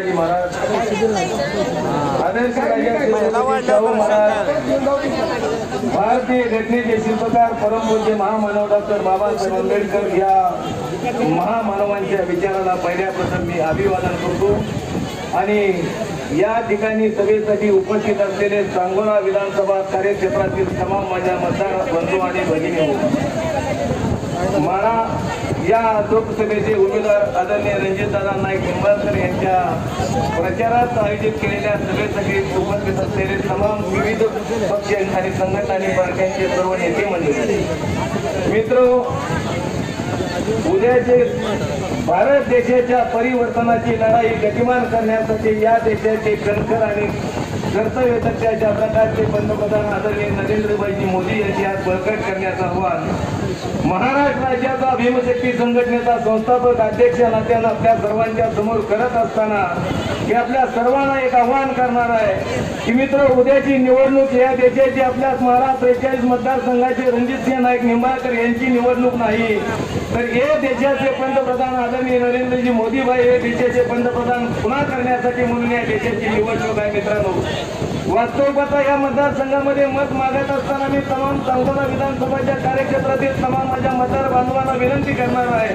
शिवाजी महाराज. आदर्श शाहू महाराज. भारतीय घटनेचे शिल्पकार परमपूज्य महामानव डॉक्टर बाबासाहेब आंबेडकर या महामानवांच्या विचाराला पहिल्यापासून मी अभिवादन करतो. आणि या ठिकाणी सभेसाठी उपस्थित असलेले सांगोला विधानसभा कार्यक्षेत्रातील तमाम माझ्या मतदार बंधू आणि भगिनी हो. मला या लोकसभेचे उमेदवार आदरणीय रणजितदादा नाईक निंबाळकर यांच्या प्रचारात आयोजित केलेल्या सभेसाठी उपस्थित असलेले तमाम विविध पक्ष आणि संघटना आणि पार्ट्यांचे सर्व नेते मंडळी. मित्र उद्याचे भारत देशाच्या परिवर्तनाची लढाई गतिमान करण्यासाठी या देशाचे कणखर आणि कर्तव्य सत्याच्या प्रकारचे पंतप्रधान आदरणीय नरेंद्रभाईजी मोदी यांची आज बळकट करण्याचं आव्हान महाराष्ट्र राज्याचा भीमशक्ती संघटनेचा संस्थापक अध्यक्ष नात्यानं आपल्या सर्वांच्या समोर करत असताना मी आपल्या सर्वांना एक आव्हान करणार आहे की मित्र उद्याची निवडणूक या देशाची आपल्या महाराष्ट्र त्रेचाळीस मतदारसंघाचे रणजितसिंह नाईक निंबाळकर यांची निवडणूक नाही. तर हे देशाचे पंतप्रधान आदरणीय नरेंद्रजी मोदीभाई हे देशाचे पंतप्रधान पुन्हा करण्यासाठी म्हणून या देशाची निवडणूक आहे मित्रांनो. वास्तव या मतदारसंघामध्ये मत मागत असताना मी तमाम सांगोला विधानसभाच्या कार्यक्षेत्रातील तमाम माझ्या मतदार बांधवांना विनंती करणार आहे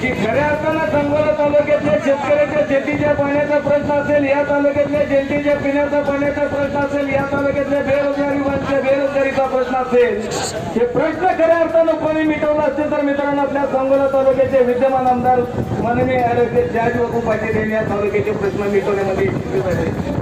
की खऱ्या अर्थानं सांगोला तालुक्यातल्या शेतकऱ्याच्या शेतीच्या पाण्याचा प्रश्न असेल या तालुक्यातल्या जनतेच्या पिण्याचा पाण्याचा प्रश्न असेल या तालुक्यातल्या बेरोजगारी बेरोजगारीचा प्रश्न असेल हे प्रश्न खऱ्या अर्थानं कोणी मिटवला असतील तर मित्रांनो आपल्या सांगोला तालुक्याचे विद्यमान आमदार माननीय ॲडव्होकेट जयाजी बापू पाटील यांनी या तालुक्याचे प्रश्न मिटवण्यामध्ये झाले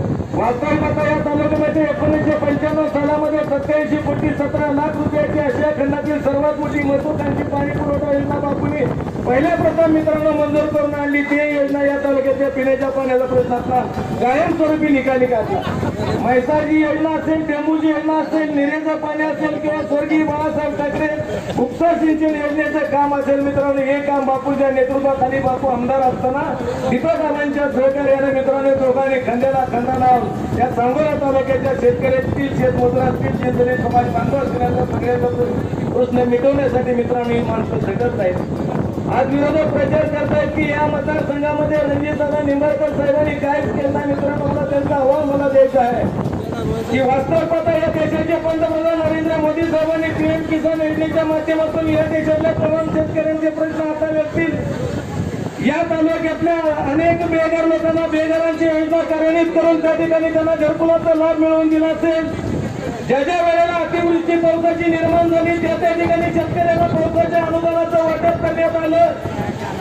আমাদের सत्याऐंशी कोटी सतरा लाख रुपयाची आशिया खंडातील सर्वात मोठी महत्वाकांक्षी पाणी पुरवठा योजना बापूने पहिल्या प्रथम मित्रांनो मंजूर करून आणली. ती योजना या तालुक्याच्या पिण्याच्या पाण्याचा प्रश्न असला कायमस्वरूपी निकाली काढला. म्हैसाजी योजना असेल टेंबूची योजना असेल निरेचं पाणी असेल किंवा स्वर्गीय बाळासाहेब ठाकरे उपसा सिंचन योजनेचं काम असेल मित्रांनो हे काम बापूच्या नेतृत्वाखाली बापू आमदार असताना दीपक रावांच्या सहकार्याने मित्रांनो दोघांनी खंडेला खंडा लावून या सांगोला तालुक्याच्या शेतकऱ्यातील शेतमजूर असतील समाज बांधव असतील सगळ्याचा प्रश्न मिटवण्यासाठी मित्रांनो ही माणसं झटत आहेत आज विरोधक प्रचार करतायत की या मतदारसंघामध्ये रणजितदादा निंबाळकर साहेबांनी काय केलं. मित्रांनो मला त्यांचा अहवाल मला द्यायचा आहे की वास्तव या देशाचे पंतप्रधान नरेंद्र मोदी साहेबांनी पीएम किसान योजनेच्या माध्यमातून या देशातल्या तमाम शेतकऱ्यांचे प्रश्न आता व्यक्तील. या तालुक्यातल्या अनेक बेघर लोकांना बेघरांची योजना कार्यान्वित करून त्या ठिकाणी त्यांना घरकुलाचा लाभ मिळवून दिला असेल. ज्या ज्या वेळेला अतिवृष्टी पावसाची निर्माण झाली त्या त्या ठिकाणी शेतकऱ्यांना पावसाच्या अनुदानाचं वाटप करण्यात आलं.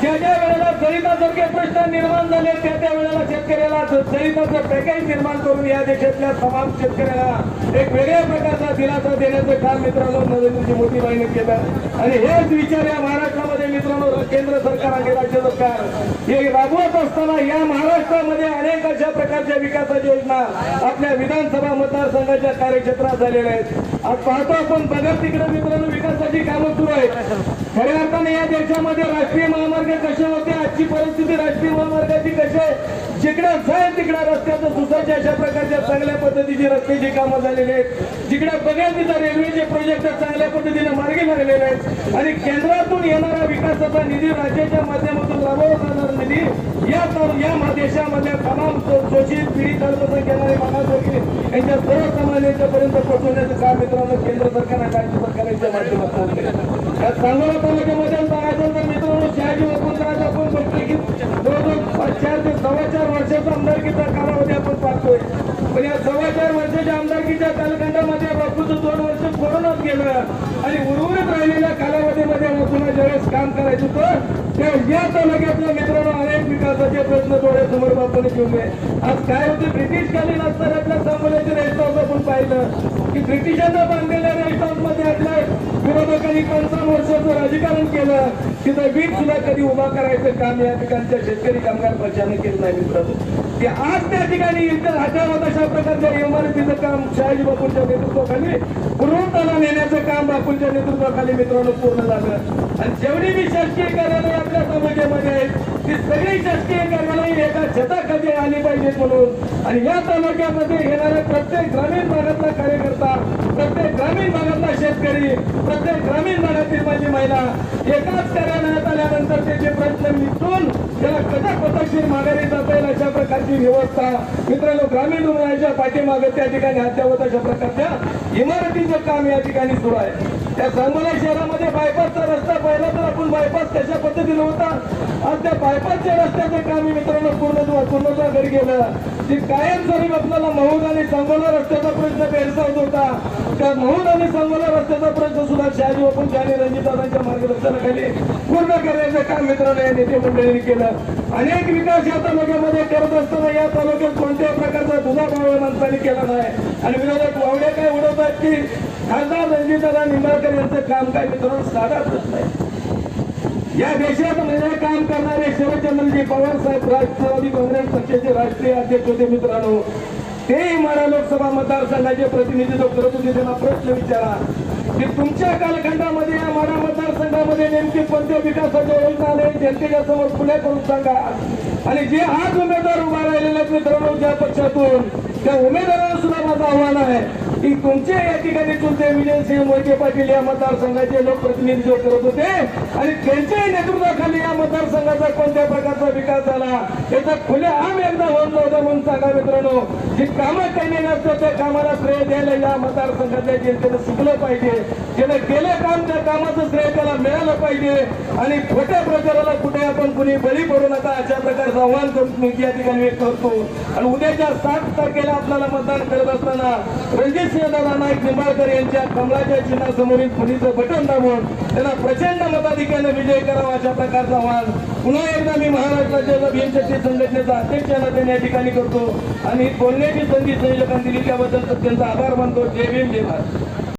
ज्या ज्या वेळेला जळितासारखे प्रश्न निर्माण झाले त्या त्या वेळेला शेतकऱ्याला जळिताचं पॅकेज निर्माण करून या देशातल्या तमाम शेतकऱ्याला एक वेगळ्या प्रकारचा दिलासा देण्याचं काम मित्रांनो नरेंद्रजी मोदीबाईने केलं. आणि हेच विचार या महाराष्ट्रामध्ये मित्रांनो केंद्र सरकार आणि राज्य सरकार. हे राबवत असताना या महाराष्ट्रामध्ये अनेक अशा प्रकारच्या विकासाच्या योजना आपल्या विधानसभा मतदारसंघाच्या कार्यक्षेत्रात झालेल्या आहेत. आज पाहतो आपण बघा तिकडे मित्रांनो विकासाची कामं सुरू आहेत. खऱ्या अर्थाने या देशामध्ये राष्ट्रीय महामार्ग कसे होते आजची परिस्थिती राष्ट्रीय महामार्गाची कशी आहे जिकडे जाईल तिकडे रस्त्याचं सुसायचे अशा प्रकारच्या चांगल्या पद्धतीची रस्त्याची कामं झालेली आहेत. जिकडे बघेल तिथं रेल्वेचे प्रोजेक्ट चांगल्या पद्धतीने मार्गी लागलेले आहेत. आणि केंद्रातून येणारा विकासाचा निधी राज्याच्या माध्यमातून राबवला जाणारा निधी या तर- या देशामधल्या तमाम शोषित पीडित अल्पसंख्याक येणारे मागासवर्गीय यांच्या सर्वसामान्यांच्या पर्यंत पोहोचवण्याचं काम मित्रांनो केंद्र सरकार आणि राज्य सरकारच्या माध्यमातून होते या सांगोला तालुक्यामध्ये पाहायचं तर मित्रांनो शहाजी वसंतराज आपण बघतोय की जवळजवळ चार ते सव्वा चार वर्षाचा आमदारकीचा कालावधी आपण पाहतोय. पण या सव्वा चार वर्षाच्या आमदारकीच्या कालखंडामध्ये बापूचं दोन वर्ष कोरोनात गेलं आणि उर्वरित राहिलेल्या कालावधीमध्ये बापूला ज्यावेळेस काम करायचं होतं त्यावेळेस या तालुक्यातल्या मित्रांनो अनेक विकासाचे प्रश्न डोळ्यासमोर बापूने ठेवले. आज काय होते ब्रिटिशकालीन असताना आपल्या सांगोल्याचे रेस्ट आपण पाहिलं की ब्रिटिशांना बांधलेल्या रेस्ट आपल्या विरोधकांनी पंचावन्न वर्षाचं राजकारण केलं तिथं वीट सुद्धा कधी उभा करायचं काम या ठिकाणच्या शेतकरी कामगार पक्षाने केलं नाही मित्रांनो. ते आज त्या ठिकाणी इतर हजारात अशा प्रकारच्या इमारतीचं काम शहाजी बापूंच्या नेतृत्वाखाली पूर्वताला नेण्याचं काम बापूंच्या नेतृत्वाखाली मित्रांनो पूर्ण झालं. आणि जेवढी मी शासकीय कार्यालय आपल्या समाजामध्ये आहेत ती सगळी शासकीय कार्यालय एका छताखाली आली पाहिजेत म्हणून. आणि या तालुक्यामध्ये येणाऱ्या प्रत्येक ग्रामीण भागातला कार्यकर्ता प्रत्येक ग्रामीण भागातला शेतकरी प्रत्येक ग्रामीण भागातील माझी महिला एकाच कार्यालयात आल्यानंतर त्याचे प्रश्न निघून त्याला कथा पद्धतशीर माघारी जाता येईल अशा प्रकारची व्यवस्था मित्रांनो ग्रामीण रुग्णालयाच्या पाठीमागे त्या ठिकाणी अद्यावत अशा प्रकारच्या इमारतीचं काम या ठिकाणी सुरू आहे. त्या सांगोला शहरामध्ये बायपासचा रस्ता पाहिला तर आपण बायपास कशा पद्धतीने होता? आज त्या बायपासच्या रस्त्याचं काम मित्रांनो पूर्ण पूर्णत्वा घरी गेलं. जी कायमस्वरूपी आपल्याला महूद आणि सांगोला रस्त्याचा प्रश्न भेडसावत होता त्या महूद आणि सांगोला रस्त्याचा प्रश्न सुद्धा शहाजी बापू शहाजी रणजितदादांच्या मार्गदर्शनाखाली पूर्ण करण्याचं काम मित्रांनो या नेते मंडळीने केलं. अनेक विकास या तालुक्यामध्ये करत असताना या तालुक्यात कोणत्याही प्रकारचा दुजाभाव या माणसाने केला नाही. आणि विरोधक वावड्या काय उडवतात की खासदार रणजितदादा निंबाळकर यांचं काम काय मित्रांनो? साधा प्रश्न आहे. या देशात निर्णय काम करणारे शरदचंद्रजी पवार साहेब राष्ट्रवादी काँग्रेस पक्षाचे राष्ट्रीय अध्यक्ष होते मित्रांनो. ते माडा लोकसभा मतदारसंघाचे प्रतिनिधित्व करत होते. त्यांना प्रश्न विचारा की तुमच्या कालखंडामध्ये या माडा मतदारसंघामध्ये नेमके कोणत्या विकासाच्या योजना आले जनतेच्या समोर पुढे करून सांगा. आणि जे आज उमेदवार उभा राहिलेले आहेत मित्रांनो ज्या पक्षातून त्या उमेदवारांना सुद्धा माझं आव्हान आहे. की तुमचे या ठिकाणी तुमचे विजयसिंह मोहिते पाटील या मतदारसंघाचे लोकप्रतिनिधित्व करत होते आणि त्यांच्याही नेतृत्वाखाली या मतदारसंघाचा कोणत्या प्रकारचा विकास झाला? याचा खुले आम एकदा होत नव्हतं म्हणून सांगा मित्रांनो. जी कामं त्यांनी नसतं त्या कामाला श्रेय द्यायला या मतदारसंघातल्या जनतेनं शिकलं पाहिजे. ज्याने केलं काम त्या कामाचं श्रेय त्याला मिळालं पाहिजे. आणि खोट्या प्रचाराला कुठे आपण कुणी बळी पडू नका अशा प्रकारचं आव्हान करून मी या ठिकाणी व्यक्त करतो. आणि उद्याच्या सात तारखेला आपल्याला मतदान करत असताना रणजित सिंह दादा नाईक निंबाळकर यांच्या कमलाच्या चिन्हासमोरील खुलीचं बटन दाबून त्यांना प्रचंड मताधिक्यानं विजय करावा अशा प्रकारचं आव्हान पुन्हा एकदा मी महाराष्ट्राच्या भीमशक्ती संघटनेचा अध्यक्ष नात्याने या ठिकाणी करतो. आणि बोलण्याची संधी संयोजकांनी दिली त्याबद्दल त्यांचा आभार मानतो. जय भीम जय भारत.